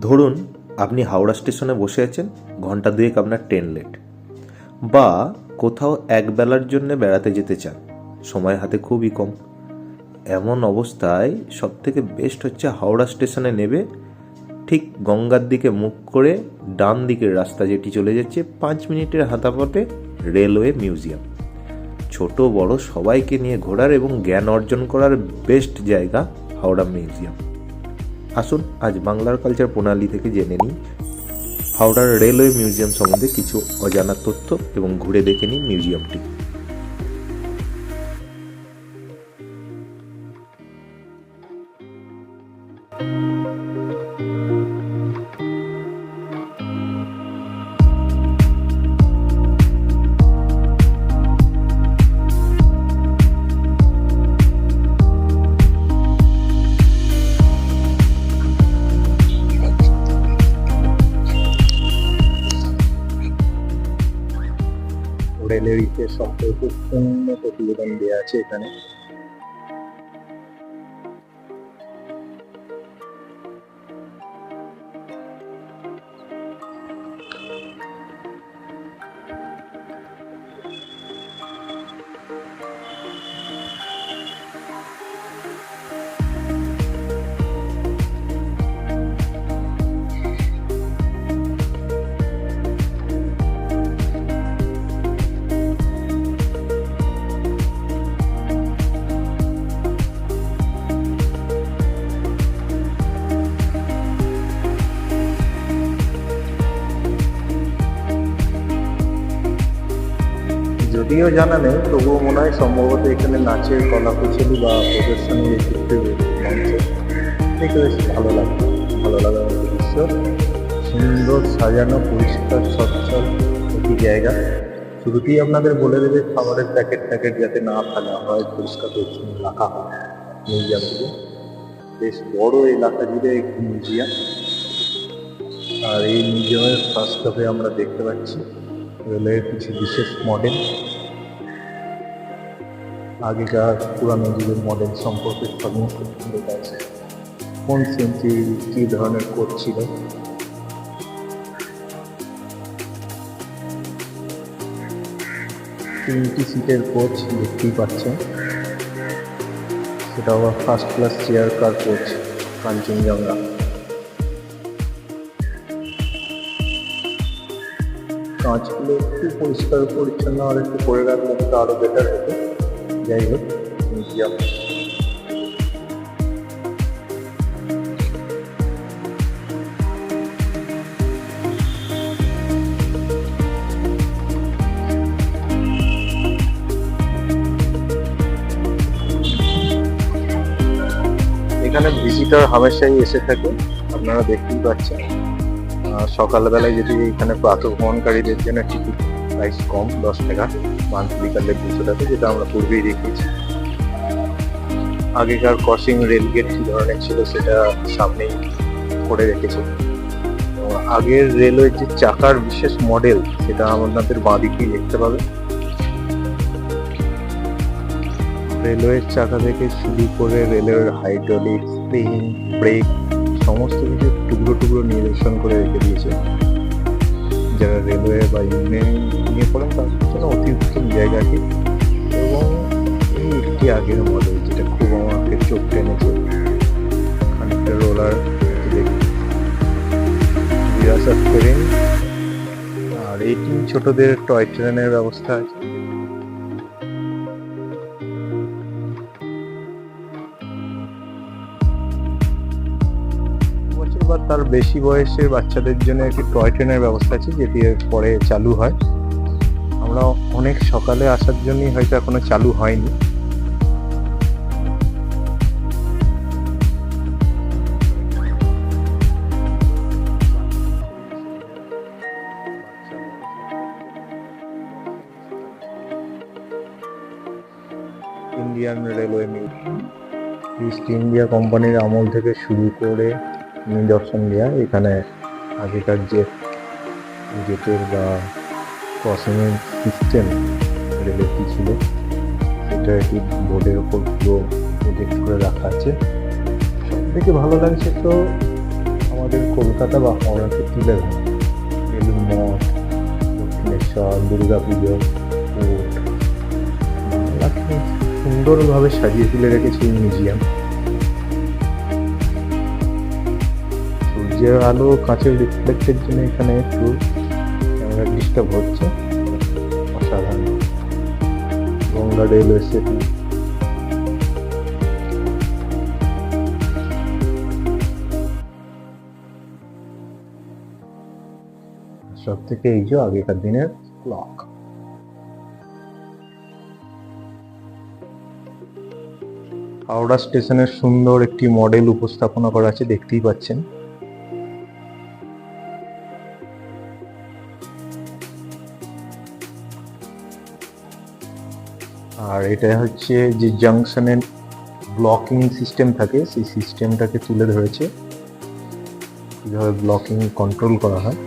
ধরুন আপনি হাওড়া স্টেশনে বসে আছেন, ঘণ্টা দুয়েক আপনার ট্রেন লেট বা কোথাও এক বেলার জন্য বেড়াতে যেতে চান, সময় হাতে খুবই কম। এমন অবস্থায় সবথেকে বেস্ট হচ্ছে হাওড়া স্টেশনে নেবে, ঠিক গঙ্গার দিকে মুখ করে ডান দিকের রাস্তা যেটি চলে যাচ্ছে পাঁচ মিনিটের হাতাপথে রেলওয়ে মিউজিয়াম। ছোট বড় সবাইকে নিয়ে ঘোরার এবং জ্ঞান অর্জন করার বেস্ট জায়গা হাওড়া মিউজিয়াম। আসুন, আজ বাংলার কালচার প্রণালী থেকে জেনে নিই। হাওড়ার রেলওয়ে মিউজিয়াম সম্বন্ধে কিছু অজানা তথ্য এবং ঘুরে দেখে নিই মিউজিয়ামটি রেলের ইতিহাস সম্পর্কে পূর্ণ প্রতিবেদন দেওয়া আছে এখানে। যদিও জানা নেই, তবুও মনে হয় সম্ভবত এখানে নাচের কলা কুশলী বা প্রদর্শনী ক্ষেত্রে মঞ্চ। বেশ ভালো লাগবে ভালো লাগার দৃশ্য। সুন্দর সাজানো, পরিষ্কার, স্বচ্ছল একটি জায়গা। শুরুতেই আপনাদের বলে দেবে খাবারের প্যাকেট প্যাকেট যাতে না ফেলা হয়, পরিষ্কার, পরিচ্ছন্ন রাখা হয় মিউজিয়ামগুলো বেশ বড় এলাকা জুড়ে একটি মিউজিয়াম। আর এই মিউজিয়ামের ফার্স্ট আমরা দেখতে পাচ্ছি রেলের কিছু বিশেষ মডেল। আগেকার পুরানো যুগের মডেল সম্পর্কে সমস্ত কিছু লেখা আছে। কোন সেঞ্চুরি কী ধরনের কোচ ছিল? তিনটি সিটের কোচ দেখতেই পাচ্ছেন। সেটা আবার first class chair car coach Kanchenjunga কাঁচগুলো একটু পরিষ্কার পরিচ্ছন্ন আর একটু করে রাখলে তো আরও বেটার হতো যাই হোক এখানে ভিজিটার হামেশাই এসে থাকে, আপনারা দেখতেই পাচ্ছেন। সকালবেলায় যদি এখানে প্রাতঃভ্রমণকারীদের জন্য টিকিট প্রাইস কম, দশ টাকা মান্থলি কাটলে দুশো টাকা, যেটা আমরা পূর্বেই দেখেছি আগেকার ক্রসিং রেলগেট কি ধরনের ছিল সেটা সামনেই করে রেখেছে। আগের রেলওয়ের যে চাকার বিশেষ মডেল সেটা আপনাদের বাঁদিকেই দেখতে পাবে। রেলওয়ের চাকা থেকে শুরু করে রেলওয়ের হাইড্রোলিক স্প্রিং ব্রেক সমস্ত কিছু টুকরো টুকরো নিদর্শন করে রেখে দিয়েছে। যারা রেলওয়ে বা ইউনিয়ন নিয়ে পড়েন তাদের জন্য অতি উত্তম এবং একটি আগের মডেল যেটা খুব আমাকে চোখ টেনেছে। খানিকটা রোলার বিরাসাত ট্রেন আর এই ছোটদের টয় ট্রেনের ব্যবস্থা আছে। বা তার বেশি বয়সের বাচ্চাদের জন্য একটি টয় ট্রেনের ব্যবস্থা আছে, যেটি পরে চালু হয়। আমরা অনেক সকালে আসার জন্যই হয়তো এখনও চালু হয়নি। Indian railway museum east India কোম্পানির আমল থেকে শুরু করে নিদর্শন দেওয়া এখানে আগেকার যে গেটের বা ক্রসিংয়ের সিস্টেম রেলের কি ছিল, সেটা একটি বোর্ডের ওপর পুরো প্রজেক্ট করে রাখা আছে। সব থেকে ভালো লাগছে তো আমাদের কলকাতা বা হাওড়াকে তুলে ধরে। বেলুর মঠ, দক্ষিণেশ্বর, দুর্গা পুজো সুন্দরভাবে সাজিয়ে তুলে রেখেছে মিউজিয়াম সূর্যের আলো কাঁচের রিফ্লেক্টের জন্য এখানে একটু ক্যামেরা ডিস্টার্ব হচ্ছে। অসাধারণ। গঙ্গা রেলওয়ে স্টেশন সব থেকে এই যে আগেকার দিনের ক্লক হাওড়া স্টেশনের সুন্দর একটি মডেল উপস্থাপনা করা আছে, দেখতেই পাচ্ছেন। আর এটা হচ্ছে যে জাংশনের ব্লকিং সিস্টেম থাকে, সেই সিস্টেমটাকে তুলে ধরেছে। কীভাবে ব্লকিং কন্ট্রোল করা হয়।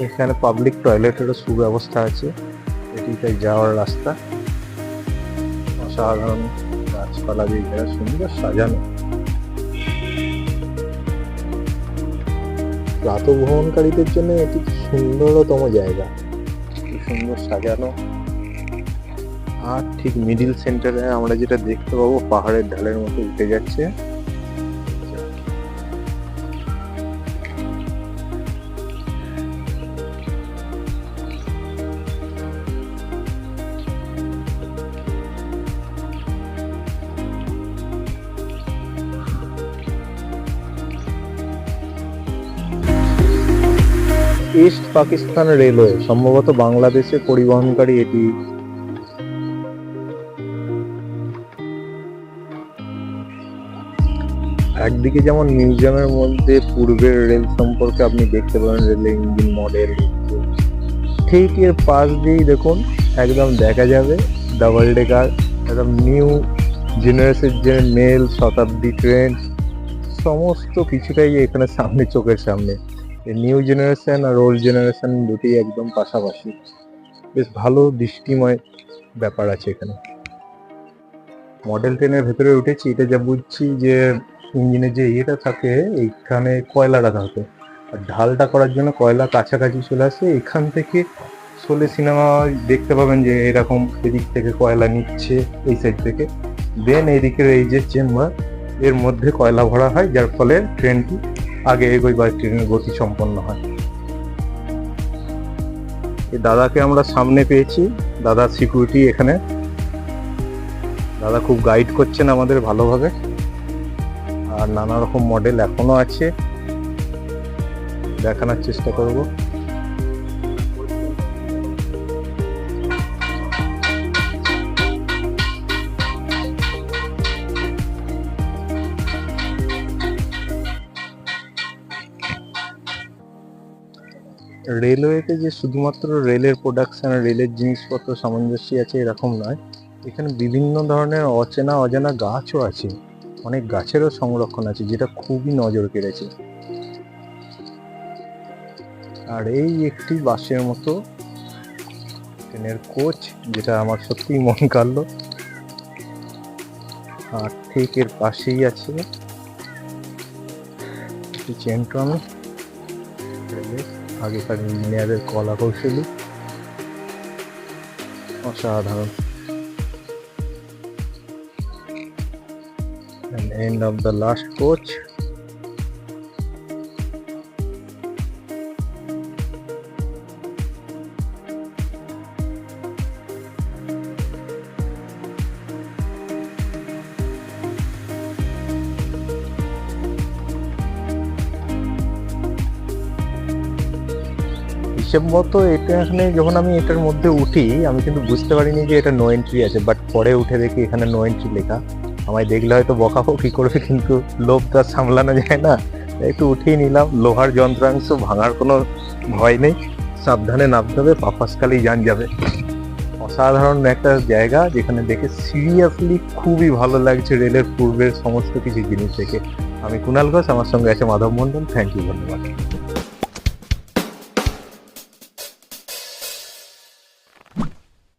এখানে পাবলিক টয়লেটেরও সুব্যবস্থা আছে। এটিতে যাওয়ার রাস্তা। অসাধারণ গাছপালা দিয়ে সুন্দর সাজানো। প্রাত ভ্রমণকারীদের জন্য এটি সুন্দরতম জায়গা। সুন্দর সাজানো। আর ঠিক মিডিল সেন্টারে আমরা যেটা দেখতে পাবো, পাহাড়ের ঢালের মতো উঠে যাচ্ছে। ইস্ট পাকিস্তান রেলওয়ে সম্ভবত বাংলাদেশে পরিবহনকারী এটি। একদিকে যেমন মিউজিয়ামের মধ্যে পূর্বের রেল সম্পর্কে আপনি দেখতে পাবেন রেলের ইঞ্জিন মডেল। ঠিক এর পাশ দিয়েই দেখুন, একদম দেখা যাবে ডাবল ডেকার একদম নিউ জেনারেশন যে মেল শতাব্দী ট্রেন সমস্ত কিছুটাই এখানে সামনে, চোখের সামনে। নিউ জেনারেশন আর ওল্ড জেনারেশন দুটি একদম পাশাপাশি। বেশ ভালো দৃষ্টিময় ব্যাপার আছে এখানে। মডেল ট্রেনের ভেতরে উঠেছি, এটা যা বুঝছি যে ইঞ্জিনের যে ইয়েটা থাকে, এইখানে কয়লা রাখা হতো আর ঢালটা করার জন্য কয়লা কাছাকাছি চলে আসে, এখান থেকে শোলে সিনেমা দেখতে পাবেন যে এরকম এদিক থেকে কয়লা নিচ্ছে এই সাইড থেকে। দেন এইদিকের এই যে চেম্বার এর মধ্যে কয়লা ভরা হয়, যার ফলে ট্রেনটি আগে এগোই বা ট্রেনের গতি সম্পন্ন হয়। দাদাকে আমরা সামনে পেয়েছি। দাদা সিকিউরিটি এখানে। দাদা খুব গাইড করছেন আমাদের ভালোভাবে। আর নানা রকম মডেল এখনও আছে। দেখানোর চেষ্টা করব। রেলওয়েতে যে শুধুমাত্র রেলের প্রোডাকশন রেলের জিনিসপত্র সামঞ্জস্য আছে এরকম নয়, এখানে বিভিন্ন ধরনের অচেনা অজানা গাছও আছে, অনেক গাছেরও সংরক্ষণ আছে, যেটা খুবই নজর কেড়েছে। আর এই একটি বাসের মতো ট্রেনের কোচ, যেটা আমার সত্যিই মন কাড়লো। আর ঠিক এর পাশেই আছে, একটি আগেকার ইঞ্জিনিয়ারের কলা কৌশলী অসাধারণ end of the last coach. হিসেব মতো এটা এখানে যখন আমি এটার মধ্যে উঠি, আমি কিন্তু বুঝতে পারিনি যে এটা নো এন্ট্রি আছে বাট পরে উঠে দেখি এখানে নো এন্ট্রি লেখা। আমায় দেখলে হয়তো বকাবকি করবে, কিন্তু লোভ তো সামলানো যায় না। একটু উঠেই নিলাম, লোহার যন্ত্রাংশ ভাঙার কোনো ভয় নেই। সাবধানে নামতে হবে, পাপাসকালেই যান যাবে। অসাধারণ একটা জায়গা যেখানে দেখে সিরিয়াসলি খুবই ভালো লাগছে রেলের পূর্বের সমস্ত কিছু জিনিস দেখে। আমি কুণাল ঘোষ, আমার সঙ্গে আছে মাধব মন্ডল থ্যাংক ইউ ধন্যবাদ।